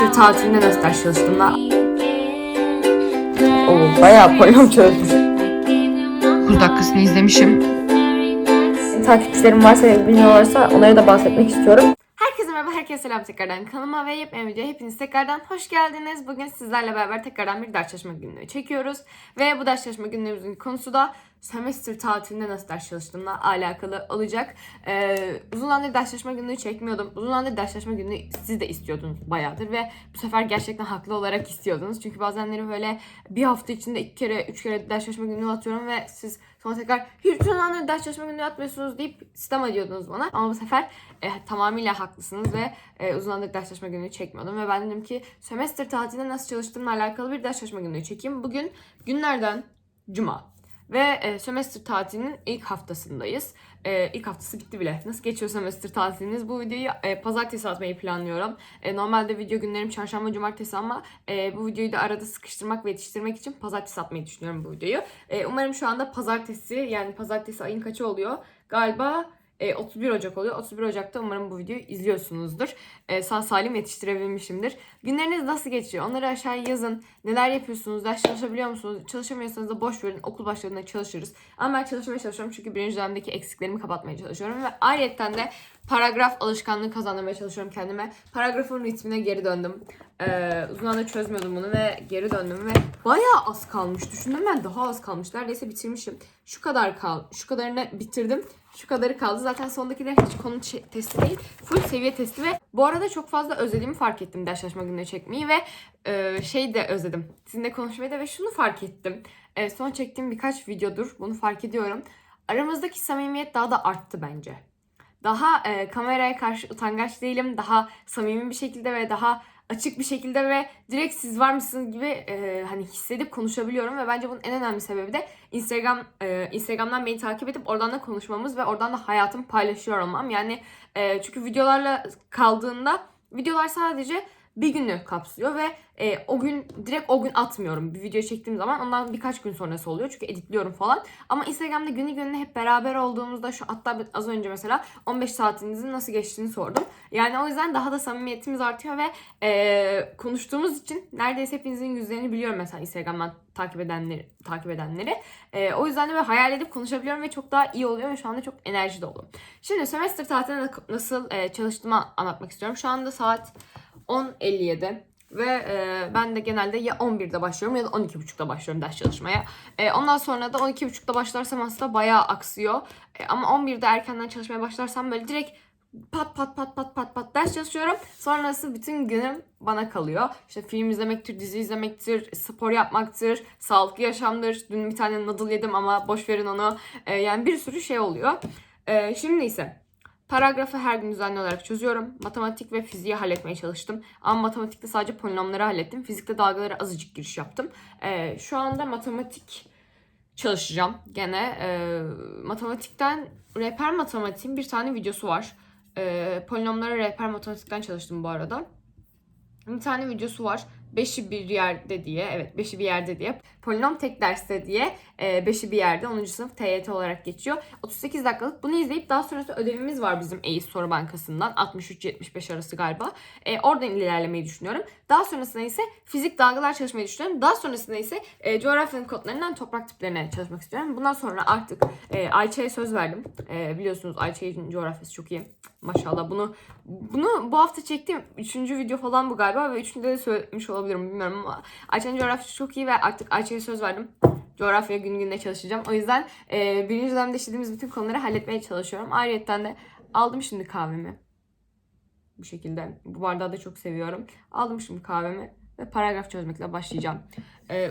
Sömestr tatilinde nasıl ders çalıştım da? Oo, bayağı polyon çözdüm. 9 dakikasını izlemişim. Takipçilerim varsa ve bilmiyorlarsa onlara da bahsetmek istiyorum. Herkese merhaba, herkese selam tekrardan kanalıma ve yepyeni videoya hepiniz tekrardan hoş geldiniz. Bugün sizlerle beraber tekrardan bir ders çalışma günlüğü çekiyoruz. Ve bu ders çalışma günlüğümüzün konusu da semester tatilinde nasıl ders çalıştığımla alakalı olacak. Ee, uzun zamandır ders çalışma günlüğü çekmiyordum. Uzun zamandır ders çalışma günlüğü siz de istiyordunuz bayağıdır ve bu sefer gerçekten haklı olarak istiyordunuz. Çünkü bazenleri böyle bir hafta içinde iki kere, üç kere ders çalışma günlüğü atıyorum ve siz sonra tekrar hiç uzun zamandır ders çalışma günlüğü atmıyorsunuz deyip sistem ediyordunuz bana. Ama bu sefer e, tamamıyla haklısınız ve e, uzun zamandır ders çalışma günlüğü çekmiyordum. Ve ben dedim ki semester tatilinde nasıl çalıştığımla alakalı bir ders çalışma günlüğü çekeyim. Bugün günlerden cuma. Ve e, sömestr tatilinin ilk haftasındayız. E, ilk haftası bitti bile. Nasıl geçiyor sömestr tatiliniz? Bu videoyu e, pazartesi atmayı planlıyorum. E, normalde video günlerim çarşamba, cumartesi ama e, bu videoyu da arada sıkıştırmak ve yetiştirmek için pazartesi atmayı düşünüyorum bu videoyu. E, umarım şu anda pazartesi yani pazartesi ayın kaçı oluyor? Galiba e, 31 Ocak oluyor. 31 Ocak'ta umarım bu videoyu izliyorsunuzdur. E, sağ salim yetiştirebilmişimdir. Günleriniz nasıl geçiyor? Onları aşağıya yazın. Neler yapıyorsunuz? Ders çalışabiliyor musunuz? Çalışamıyorsanız da boş verin. Okul başlarında çalışırız. Ama ben çalışmaya çalışıyorum çünkü birinci dönemdeki eksiklerimi kapatmaya çalışıyorum. Ve ayrıyetten de paragraf alışkanlığı kazandırmaya çalışıyorum kendime. Paragrafın ritmine geri döndüm. Ee, uzun zamandır çözmüyordum bunu ve geri döndüm ve bayağı az kalmış. Düşündüm ben daha az kalmış. Neredeyse bitirmişim. Şu kadar kal, şu kadarını bitirdim. Şu kadarı kaldı. Zaten sondakiler hiç konu testi değil. Full seviye testi ve bu arada çok fazla özlediğimi fark ettim ders çalışma gününe çekmeyi ve e, şey de özledim. Sizinle konuşmayı da ve şunu fark ettim. E, son çektiğim birkaç videodur bunu fark ediyorum. Aramızdaki samimiyet daha da arttı bence. Daha e, kameraya karşı utangaç değilim. Daha samimi bir şekilde ve daha açık bir şekilde ve direkt siz var mısınız gibi e, hani hissedip konuşabiliyorum ve bence bunun en önemli sebebi de Instagram e, Instagram'dan beni takip edip oradan da konuşmamız ve oradan da hayatımı paylaşıyor olmam. Yani e, çünkü videolarla kaldığında videolar sadece bir günü kapsıyor ve e, o gün direkt o gün atmıyorum. Bir video çektiğim zaman ondan birkaç gün sonrası oluyor çünkü editliyorum falan. Ama Instagram'da günü gününe hep beraber olduğumuzda şu hatta az önce mesela 15 saatinizin nasıl geçtiğini sordum. Yani o yüzden daha da samimiyetimiz artıyor ve e, konuştuğumuz için neredeyse hepinizin yüzlerini biliyorum mesela Instagram'dan takip edenleri takip edenleri. E, o yüzden de böyle hayal edip konuşabiliyorum ve çok daha iyi oluyor ve şu anda çok enerji dolu. Şimdi semester tatiline nasıl e, çalıştığımı anlatmak istiyorum. Şu anda saat 10.57 ve e, ben de genelde ya 11'de başlıyorum ya da 12.30'da başlıyorum ders çalışmaya. E, ondan sonra da 12.30'da başlarsam aslında bayağı aksıyor. E, ama 11'de erkenden çalışmaya başlarsam böyle direkt pat pat pat pat pat pat ders çalışıyorum. Sonrası bütün günüm bana kalıyor. İşte film izlemektir, dizi izlemektir, spor yapmaktır, sağlıklı yaşamdır. Dün bir tane noodle yedim ama boş verin onu. E, yani bir sürü şey oluyor. E, şimdi ise Paragrafı her gün düzenli olarak çözüyorum. Matematik ve fiziği halletmeye çalıştım. Ama matematikte sadece polinomları hallettim. Fizikte dalgalara azıcık giriş yaptım. Ee, şu anda matematik çalışacağım gene. Ee, matematikten rehber matematiğin bir tane videosu var. Ee, polinomlara rehber matematikten çalıştım bu arada. Bir tane videosu var. Beşi bir yerde diye, evet beşi bir yerde diye. Polinom tek derste diye, e, beşi bir yerde 10. sınıf TYT olarak geçiyor. 38 dakikalık. Bunu izleyip daha sonrasında ödevimiz var bizim EİS Soru Bankası'ndan. 63-75 arası galiba. E, oradan ilerlemeyi düşünüyorum. Daha sonrasında ise fizik dalgalar çalışmayı düşünüyorum. Daha sonrasında ise e, coğrafyanın kodlarından toprak tiplerine çalışmak istiyorum. Bundan sonra artık e, Ayça'ya söz verdim. E, biliyorsunuz Ayça'nın coğrafyası çok iyi. Maşallah bunu bunu bu hafta çektiğim üçüncü video falan bu galiba ve üçüncüde de söylemiş olabilirim bilmiyorum ama Ayça'nın coğrafyası çok iyi ve artık Ayça'ya söz verdim. Coğrafya gün gününe çalışacağım. O yüzden e, birinci dönemde işlediğimiz bütün konuları halletmeye çalışıyorum. Ayrıca de aldım şimdi kahvemi. Bu şekilde. Bu bardağı da çok seviyorum. Aldım şimdi kahvemi ve paragraf çözmekle başlayacağım. E,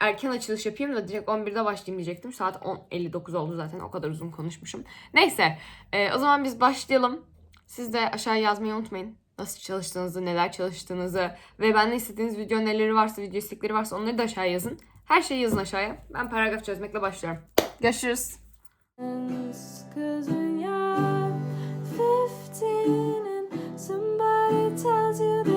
erken açılış yapayım da direkt 11'de başlayayım diyecektim. Saat 10.59 oldu zaten. O kadar uzun konuşmuşum. Neyse. e, o zaman biz başlayalım. Siz de aşağıya yazmayı unutmayın. Nasıl çalıştığınızı, neler çalıştığınızı ve benden istediğiniz video önerileri varsa, video istekleri varsa onları da aşağıya yazın. Her şeyi yazın aşağıya. Ben paragraf çözmekle başlıyorum. Görüşürüz. Cause when you're 15 and somebody tells you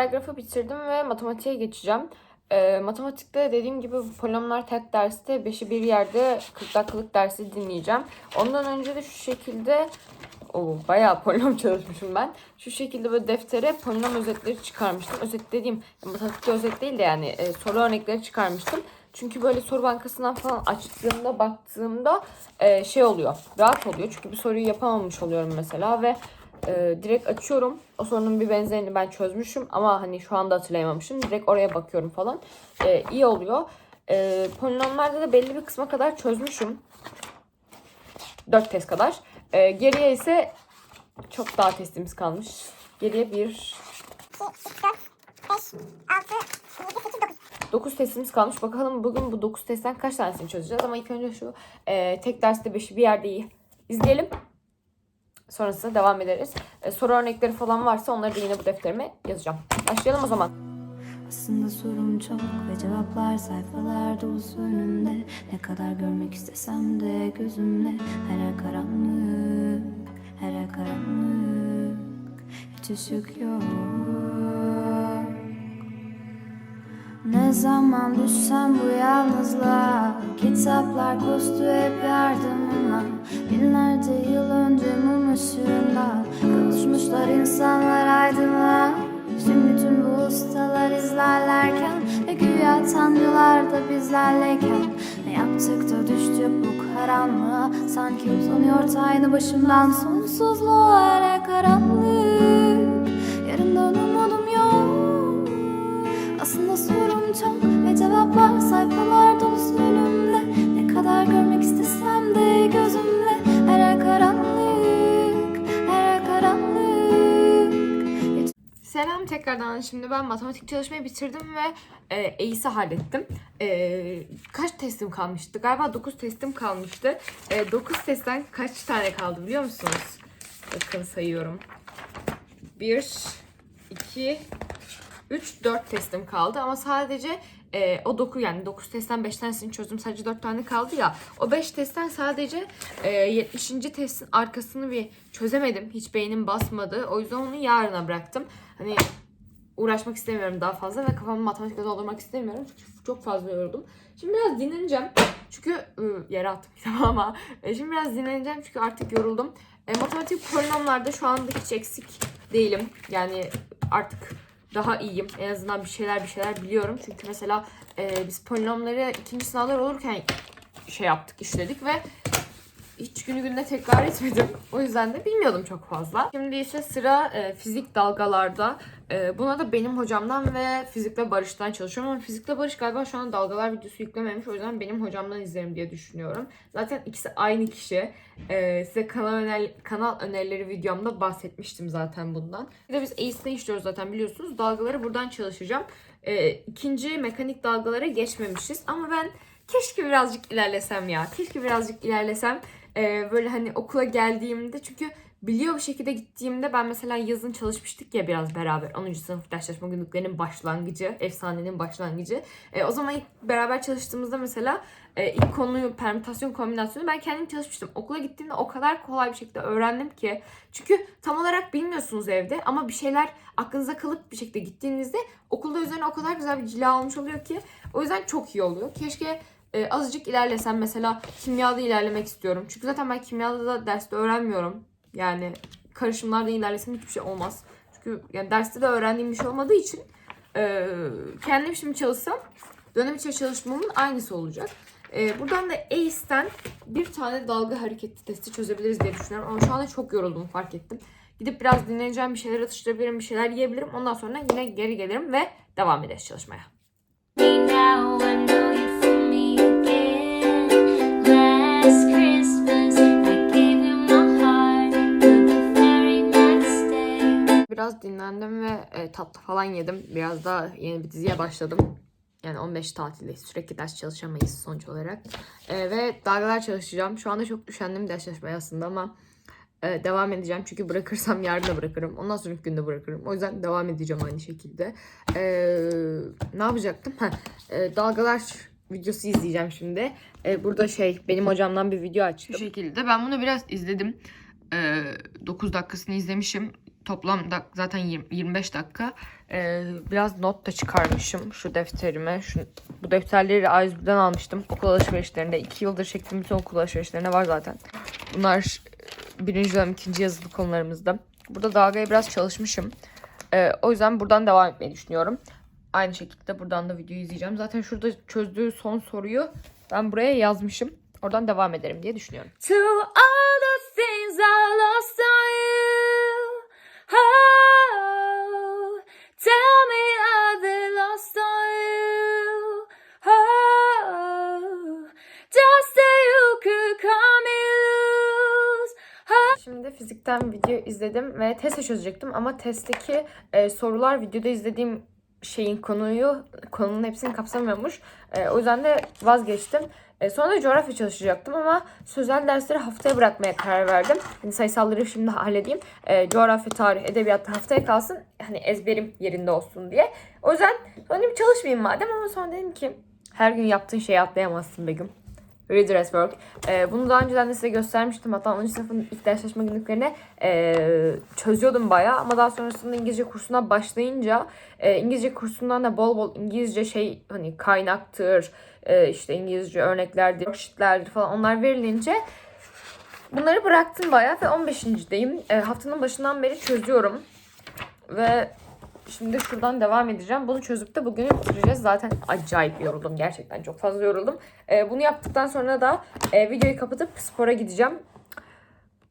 paragrafı bitirdim ve matematiğe geçeceğim. Ee, matematikte dediğim gibi polinomlar tek derste 5'i bir yerde 40 dakikalık dersi dinleyeceğim. Ondan önce de şu şekilde o bayağı polinom çalışmışım ben. Şu şekilde böyle deftere polinom özetleri çıkarmıştım. Özet dediğim matematikte özet değil de yani e, soru örnekleri çıkarmıştım. Çünkü böyle soru bankasından falan açtığımda baktığımda e, şey oluyor. Rahat oluyor. Çünkü bir soruyu yapamamış oluyorum mesela ve e, direkt açıyorum. O sorunun bir benzerini ben çözmüşüm ama hani şu anda hatırlayamamışım. Direkt oraya bakıyorum falan. E, iyi oluyor. E, polinomlarda da belli bir kısma kadar çözmüşüm. 4 test kadar. E, geriye ise çok daha testimiz kalmış. Geriye bir 9 testimiz kalmış. Bakalım bugün bu 9 testten kaç tanesini çözeceğiz. Ama ilk önce şu e, tek derste 5'i bir yerde iyi izleyelim. Sonrasında devam ederiz. E, soru örnekleri falan varsa onları da yine bu defterime yazacağım. Başlayalım o zaman. Aslında sorum çok ve cevaplar sayfalar dolusu önümde Ne kadar görmek istesem de gözümle Her yer karanlık, her yer karanlık Hiç ışık yok Ne zaman düşsem bu yalnızlığa Kitaplar koştu hep yardımıma Binlerce yıl önce ustalar izlerlerken Ve güya tanrılar da bizlerleyken. Ne yaptık da düştük bu karanlığa? Sanki uzanıyor taynı başımdan. Sonsuzluğa her karanlık. Yarından umudum yok. Aslında sorum çok ve cevaplar sayfalar Selam tekrardan. Şimdi ben matematik çalışmayı bitirdim ve e, ACE'i hallettim. E, kaç testim kalmıştı? Galiba 9 testim kalmıştı. E, 9 testten kaç tane kaldı biliyor musunuz? Bakın sayıyorum. 1, 2, 3, 4 testim kaldı ama sadece e, o 9 yani 9 testten 5 tanesini çözdüm sadece 4 tane kaldı ya. O 5 testten sadece e, 70. testin arkasını bir çözemedim. Hiç beynim basmadı. O yüzden onu yarına bıraktım. Hani uğraşmak istemiyorum daha fazla ve kafamı matematikle doldurmak istemiyorum. Çünkü çok fazla yoruldum. Şimdi biraz dinleneceğim. Çünkü ıı, yere attım ama e, şimdi biraz dinleneceğim çünkü artık yoruldum. E, matematik polinomlarda şu anda hiç eksik değilim. Yani artık daha iyiyim. En azından bir şeyler bir şeyler biliyorum. Çünkü mesela e, biz polinomları ikinci sınavlar olurken şey yaptık, işledik ve hiç günü gününe tekrar etmedim. O yüzden de bilmiyordum çok fazla. Şimdi ise sıra e, fizik dalgalarda. E, buna da benim hocamdan ve fizikle Barış'tan çalışıyorum. Ama fizikle Barış galiba şu an dalgalar videosu yüklememiş. O yüzden benim hocamdan izlerim diye düşünüyorum. Zaten ikisi aynı kişi. E, size kanal, öner kanal önerileri videomda bahsetmiştim zaten bundan. Bir de biz ACE'de işliyoruz zaten biliyorsunuz. Dalgaları buradan çalışacağım. E, ikinci mekanik dalgalara geçmemişiz. Ama ben keşke birazcık ilerlesem ya. Keşke birazcık ilerlesem. Ee, böyle hani okula geldiğimde çünkü biliyor bir şekilde gittiğimde ben mesela yazın çalışmıştık ya biraz beraber 10. sınıf ders çalışma günlüklerinin başlangıcı, efsanenin başlangıcı. Ee, o zaman ilk beraber çalıştığımızda mesela e, ilk konuyu permütasyon kombinasyonu ben kendim çalışmıştım. Okula gittiğimde o kadar kolay bir şekilde öğrendim ki. Çünkü tam olarak bilmiyorsunuz evde ama bir şeyler aklınıza kalıp bir şekilde gittiğinizde okulda üzerine o kadar güzel bir cila almış oluyor ki. O yüzden çok iyi oluyor. Keşke e, azıcık ilerlesem mesela kimyada ilerlemek istiyorum. Çünkü zaten ben kimyada da derste öğrenmiyorum. Yani karışımlarda ilerlesem hiçbir şey olmaz. Çünkü yani derste de öğrendiğim bir şey olmadığı için e, kendim şimdi çalışsam dönem içi çalışmamın aynısı olacak. E, buradan da ACE'den bir tane dalga hareketi testi çözebiliriz diye düşünüyorum. Ama şu anda çok yoruldum fark ettim. Gidip biraz dinleneceğim, bir şeyler atıştırabilirim, bir şeyler yiyebilirim. Ondan sonra yine geri gelirim ve devam ederiz çalışmaya. now, Biraz dinlendim ve e, tatlı falan yedim. Biraz daha yeni bir diziye başladım. Yani 15 tatildeyiz. Sürekli ders çalışamayız sonuç olarak. E, ve dalgalar çalışacağım. Şu anda çok üşendim ders çalışmaya aslında ama e, devam edeceğim. Çünkü bırakırsam yarın da bırakırım. Ondan sonraki günde bırakırım. O yüzden devam edeceğim aynı şekilde. E, ne yapacaktım? Heh, e, dalgalar videosu izleyeceğim şimdi. E, burada şey benim hocamdan bir video açtım. Şu şekilde. Ben bunu biraz izledim. E, 9 dakikasını izlemişim. Toplam dak- zaten 20 25 dakika. Ee, biraz not da çıkarmışım şu defterime. Şu, bu defterleri A101'den almıştım. Okul alışverişlerinde. 2 yıldır çektiğim bütün okul alışverişlerinde var zaten. Bunlar e, birinci dönem ikinci yazılı konularımızda. Burada dalgaya biraz çalışmışım. Ee, o yüzden buradan devam etmeyi düşünüyorum. Aynı şekilde buradan da videoyu izleyeceğim. Zaten şurada çözdüğü son soruyu ben buraya yazmışım. Oradan devam ederim diye düşünüyorum. To all the Fizikten video izledim ve test çözecektim ama testteki e, sorular videoda izlediğim şeyin konuyu konunun hepsini kapsamıyormuş. E, o yüzden de vazgeçtim. E, sonra da coğrafya çalışacaktım ama sözel dersleri haftaya bırakmaya karar verdim. Hani sayısalları şimdi halledeyim. E, coğrafya, tarih, edebiyat haftaya kalsın. Hani ezberim yerinde olsun diye. O yüzden sonra dedim çalışmayayım madem ama sonra dedim ki her gün yaptığın şeyi atlayamazsın Begüm. Reader at Work. Ee, bunu daha önceden de size göstermiştim. Hatta 10. sınıfın ilk ders çalışma günlüklerini ee, çözüyordum bayağı. Ama daha sonrasında İngilizce kursuna başlayınca ee, İngilizce kursundan da bol bol İngilizce şey hani kaynaktır, ee, işte İngilizce örneklerdir, worksheetlerdir falan onlar verilince bunları bıraktım bayağı ve 15.deyim. Ee, haftanın başından beri çözüyorum. Ve Şimdi şuradan devam edeceğim. Bunu çözüp de bugünü bitireceğiz. Zaten acayip yoruldum. Gerçekten çok fazla yoruldum. Ee, bunu yaptıktan sonra da e, videoyu kapatıp spora gideceğim.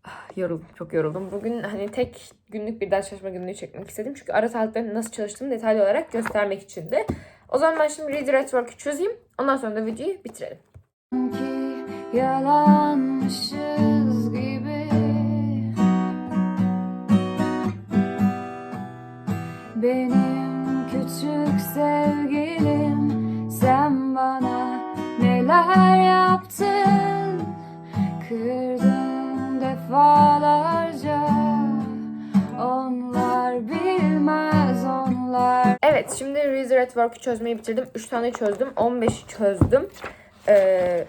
Ah, Yoruldum. Çok yoruldum. Bugün hani tek günlük bir ders çalışma günlüğü çekmek istedim. Çünkü ara saatlerinde nasıl çalıştığımı detaylı olarak göstermek içindi. O zaman ben şimdi Reader at Work'ü çözeyim. Ondan sonra da videoyu bitirelim. Sanki Benim küçük sevgilim Sen bana neler yaptın Kırdın defalarca Onlar bilmez onlar Evet şimdi Reader at Work'ü çözmeyi bitirdim. 3 tane çözdüm. 15'i çözdüm. Ee,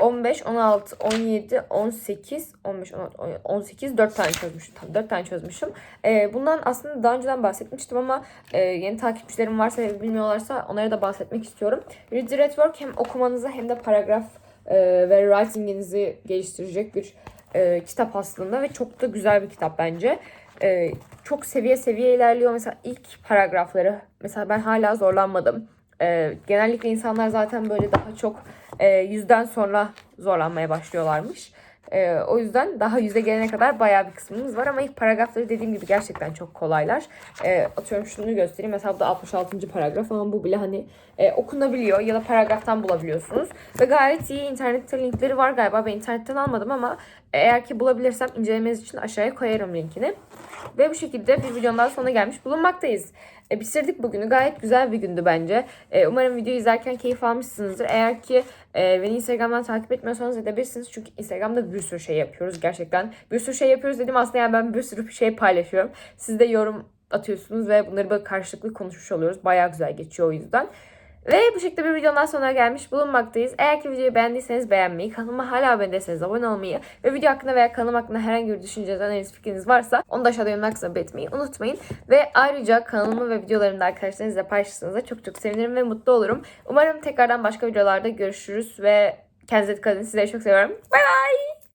15, 16, 17, 18, 15, 16, 17, 18, 4 tane çözmüşüm. Tam 4 tane çözmüşüm. Ee, bundan aslında daha önceden bahsetmiştim ama e, yeni takipçilerim varsa bilmiyorlarsa onlara da bahsetmek istiyorum. Reader at Work hem okumanızı hem de paragraf e, ve writing'inizi geliştirecek bir e, kitap aslında ve çok da güzel bir kitap bence. E, çok seviye seviye ilerliyor. Mesela ilk paragrafları mesela ben hala zorlanmadım. E, genellikle insanlar zaten böyle daha çok e, yüzden sonra zorlanmaya başlıyorlarmış. E, o yüzden daha yüze gelene kadar bayağı bir kısmımız var ama ilk paragrafları dediğim gibi gerçekten çok kolaylar. E, atıyorum şunu göstereyim. Mesela bu da 66. paragraf ama bu bile hani e, okunabiliyor ya da paragraftan bulabiliyorsunuz. Ve gayet iyi internette linkleri var galiba. Ben internetten almadım ama eğer ki bulabilirsem incelemeniz için aşağıya koyarım linkini. Ve bu şekilde bir videonun daha sonuna gelmiş bulunmaktayız. E, bitirdik bugünü. Gayet güzel bir gündü bence. E, umarım videoyu izlerken keyif almışsınızdır. Eğer ki e, beni Instagram'dan takip etmiyorsanız edebilirsiniz. Çünkü Instagram'da bir sürü şey yapıyoruz gerçekten. Bir sürü şey yapıyoruz dedim aslında yani ben bir sürü şey paylaşıyorum. Siz de yorum atıyorsunuz ve bunları böyle karşılıklı konuşmuş oluyoruz. Bayağı güzel geçiyor o yüzden. Ve bu şekilde bir videonun sonuna gelmiş bulunmaktayız. Eğer ki videoyu beğendiyseniz beğenmeyi, kanalıma hala abone değilseniz abone olmayı ve video hakkında veya kanalım hakkında herhangi bir düşünceniz, öneriniz, fikriniz varsa onu da aşağıda yorumlar kısmına belirtmeyi unutmayın. Ve ayrıca kanalımı ve videolarımı da arkadaşlarınızla paylaşırsanız çok çok sevinirim ve mutlu olurum. Umarım tekrardan başka videolarda görüşürüz ve kendinize dikkat edin. Sizleri çok seviyorum. Bay bay.